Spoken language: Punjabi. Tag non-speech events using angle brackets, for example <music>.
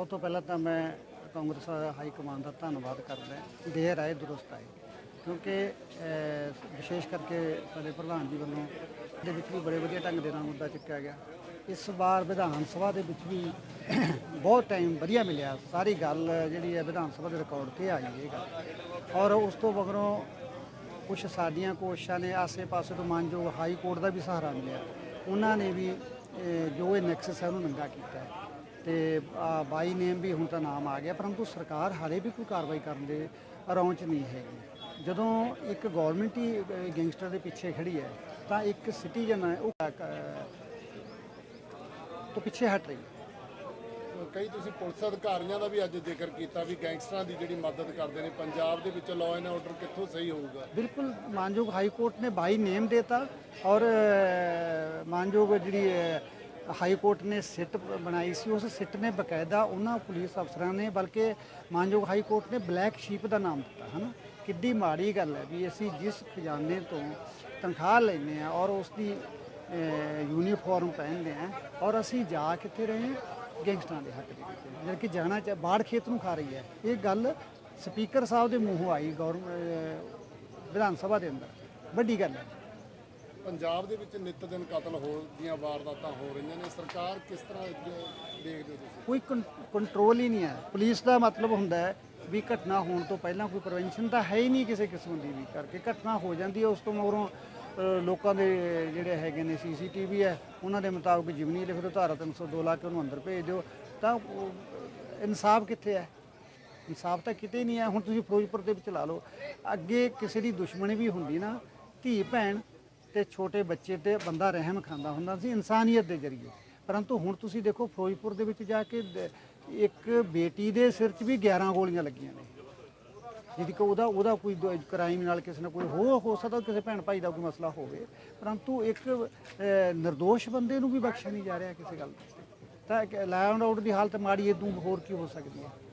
ਸਭ ਤੋਂ ਪਹਿਲਾਂ ਤਾਂ ਮੈਂ ਕਾਂਗਰਸ ਹਾਈ ਕਮਾਂਡ ਦਾ ਧੰਨਵਾਦ ਕਰਦਾ ਦੇਰ ਆਏ, ਦਰੁਸਤ ਆਏ। ਕਿਉਂਕਿ ਵਿਸ਼ੇਸ਼ ਕਰਕੇ ਸਾਡੇ ਪ੍ਰਧਾਨ ਜੀ ਵੱਲੋਂ ਦੇ ਵਿੱਚ ਵੀ ਬੜੇ ਵਧੀਆ ਢੰਗ ਦੇ ਨਾਲ ਮੁੱਦਾ ਚੁੱਕਿਆ ਗਿਆ। ਇਸ ਵਾਰ ਵਿਧਾਨ ਸਭਾ ਦੇ ਵਿੱਚ ਵੀ <coughs> ਬਹੁਤ ਟਾਈਮ ਵਧੀਆ ਮਿਲਿਆ। ਸਾਰੀ ਗੱਲ ਜਿਹੜੀ ਹੈ ਵਿਧਾਨ ਸਭਾ ਦੇ ਰਿਕਾਰਡ ਤੇ ਆਈ ਇਹ ਗੱਲ। ਔਰ ਉਸ ਤੋਂ ਮਗਰੋਂ ਕੁਝ ਸਾਡੀਆਂ ਕੋਸ਼ਿਸ਼ਾਂ ਨੇ, ਆਸੇ-ਪਾਸੇ ਤੋਂ ਮਾਨਯੋਗ ਹਾਈ ਕੋਰਟ ਦਾ ਵੀ ਸਹਾਰਾ ਮਿਲਿਆ। ਉਹਨਾਂ ਨੇ ਵੀ ਜੋ ਇਹ ਨੈਕਸਸ ਹੈ ਉਹਨੂੰ ਨੰਗਾ ਕੀਤਾ। ਹੈ ਤੇ ਬਾਈ ਨੇਮ ਵੀ ਹੁਣ ਤਾਂ ਨਾਮ ਆ ਗਿਆ ਪਰੰਤੂ ਸਰਕਾਰ ਹਾਲੇ ਵੀ ਕੋਈ ਕਾਰਵਾਈ ਕਰਨ ਦੇ ਰੌਂਚ ਨਹੀਂ ਹੈਗੀ। ਜਦੋਂ ਇੱਕ ਗਵਰਨਮੈਂਟ ਹੀ ਗੈਂਗਸਟਰ ਦੇ ਪਿੱਛੇ ਖੜੀ ਹੈ ਤਾਂ ਇੱਕ ਸਿਟੀਜ਼ਨ ਹੈ ਉਹ ਤੋਂ ਪਿੱਛੇ ਹਟ ਰਹੀ ਹੈ। ਕਈ ਤੁਸੀਂ ਪੁਲਿਸ ਅਧਿਕਾਰੀਆਂ ਦਾ ਵੀ ਅੱਜ ਜ਼ਿਕਰ ਕੀਤਾ ਵੀ ਗੈਂਗਸਟਰਾਂ ਦੀ ਜਿਹੜੀ ਮਦਦ ਕਰਦੇ ਨੇ ਪੰਜਾਬ ਦੇ ਵਿੱਚ ਲਾਅ ਐਂਡ ਆਰਡਰ ਕਿੱਥੋਂ ਸਹੀ ਹੋਊਗਾ? ਬਿਲਕੁਲ ਮਾਨਯੋਗ ਹਾਈ ਕੋਰਟ ਨੇ ਬਾਈ ਨੇਮ ਦੇਤਾ ਔਰ ਮਾਨਯੋਗ ਜਿਹੜੀ ਹਾਈ ਕੋਰਟ ਨੇ ਸਿੱਟ ਬਣਾਈ ਸੀ, ਉਸ ਸਿੱਟ ਨੇ ਬਕਾਇਦਾ ਉਹਨਾਂ ਪੁਲਿਸ ਅਫਸਰਾਂ ਨੇ, ਬਲਕਿ ਮਾਨਯੋਗ ਹਾਈ ਕੋਰਟ ਨੇ ਬਲੈਕ ਸ਼ੀਪ ਦਾ ਨਾਮ ਦਿੱਤਾ, ਹਨਾ? ਕਿੱਡੀ ਮਾੜੀ ਗੱਲ ਹੈ ਵੀ ਅਸੀਂ ਜਿਸ ਖਜ਼ਾਨੇ ਤੋਂ ਤਨਖਾਹ ਲੈਂਦੇ ਆ ਔਰ ਉਸ ਦੀ ਯੂਨੀਫਾਰਮ ਪਹਿਨਦੇ ਆ ਔਰ ਅਸੀਂ ਜਾ ਕਿੱਥੇ ਰਹੇ ਹਾਂ? ਗੈਂਗਸਟਰਾਂ ਦੇ ਹੱਕ ਦੇ ਵਿੱਚ। ਜਦ ਕਿ ਜਾਣਾ ਚਾ, ਬਾੜ ਖੇਤ ਨੂੰ ਖਾ ਰਹੀ ਹੈ। ਇਹ ਗੱਲ ਸਪੀਕਰ ਸਾਹਿਬ ਦੇ ਮੂੰਹੋਂ ਆਈ ਗੌਰ ਵਿਧਾਨ ਸਭਾ ਦੇ ਅੰਦਰ। ਵੱਡੀ ਗੱਲ ਹੈ। ਪੰਜਾਬ ਦੇ ਵਿੱਚ ਨਿਤ ਦਿਨ ਕਤਲ ਹੋ ਦੀਆਂ ਵਾਰਦਾਤਾਂ ਹੋ ਰਹੀਆਂ ਨੇ। ਸਰਕਾਰ ਕਿਸ ਤਰ੍ਹਾਂ ਅੱਗੇ ਦੇਖਦੇ ਹੋ ਤੁਸੀਂ? ਕੋਈ ਕੰਟਰੋਲ ਹੀ ਨਹੀਂ ਹੈ। ਪੁਲਿਸ ਦਾ ਮਤਲਬ ਹੁੰਦਾ ਹੈ ਵੀ ਘਟਨਾ ਹੋਣ ਤੋਂ ਪਹਿਲਾਂ ਕੋਈ ਪ੍ਰੀਵੈਂਸ਼ਨ ਤਾਂ ਹੈ ਹੀ ਨਹੀਂ ਕਿਸੇ ਕਿਸਮ ਦੀ ਵੀ ਕਰਕੇ। ਘਟਨਾ ਹੋ ਜਾਂਦੀ ਹੈ, ਉਸ ਤੋਂ ਮਗਰੋਂ ਲੋਕਾਂ ਦੇ ਜਿਹੜੇ ਹੈਗੇ ਨੇ ਸੀਸੀਟੀਵੀ ਹੈ, ਉਹਨਾਂ ਦੇ ਮੁਤਾਬਕ ਜਿਵਨੀ ਲਿਖ ਦਿਓ, ਧਾਰਾ 302 ਲਾ ਕੇ ਉਹਨੂੰ ਅੰਦਰ ਭੇਜ ਦਿਓ। ਤਾਂ ਇਨਸਾਫ ਕਿੱਥੇ ਹੈ? ਇਨਸਾਫ ਤਾਂ ਕਿਤੇ ਨਹੀਂ ਹੈ। ਹੁਣ ਤੁਸੀਂ ਫਿਰੋਜ਼ਪੁਰ ਦੇ ਵਿੱਚ ਲਾ ਲਓ। ਅੱਗੇ ਕਿਸੇ ਦੀ ਦੁਸ਼ਮਣੀ ਵੀ ਹੁੰਦੀ ਨਾ ਧੀ ਭੈਣ ਤੇ ਛੋਟੇ ਬੱਚੇ ਤੇ ਬੰਦਾ ਰਹਿਮ ਖਾਂਦਾ ਹੁੰਦਾ ਸੀ ਇਨਸਾਨੀਅਤ ਦੇ ਜ਼ਰੀਏ। ਪਰੰਤੂ ਹੁਣ ਤੁਸੀਂ ਦੇਖੋ ਫਿਰੋਜ਼ਪੁਰ ਦੇ ਵਿੱਚ ਜਾ ਕੇ ਇੱਕ ਬੇਟੀ ਦੇ ਸਿਰ 'ਚ ਵੀ 11 ਗੋਲੀਆਂ ਲੱਗੀਆਂ ਨੇ। ਜਿਹਦੀ ਕਿ ਉਹਦਾ ਉਹਦਾ ਕੋਈ ਕ੍ਰਾਈਮ ਨਾਲ ਕਿਸੇ ਨਾਲ ਕੋਈ ਹੋ ਹੋ ਸਕਦਾ ਕਿਸੇ ਭੈਣ ਭਾਈ ਦਾ ਕੋਈ ਮਸਲਾ ਹੋਵੇ। ਪਰੰਤੂ ਇੱਕ ਅਹ, ਨਿਰਦੋਸ਼ ਬੰਦੇ ਨੂੰ ਵੀ ਬਖਸ਼ਿਆ ਨਹੀਂ ਜਾ ਰਿਹਾ ਕਿਸੇ ਗੱਲ ਤੇ। ਤਾਂ ਲੈਂਡ ਆਊਟ ਦੀ ਹਾਲਤ ਮਾੜੀ ਇਦੋਂ ਹੋਰ ਕੀ ਹੋ ਸਕਦੀ ਹੈ?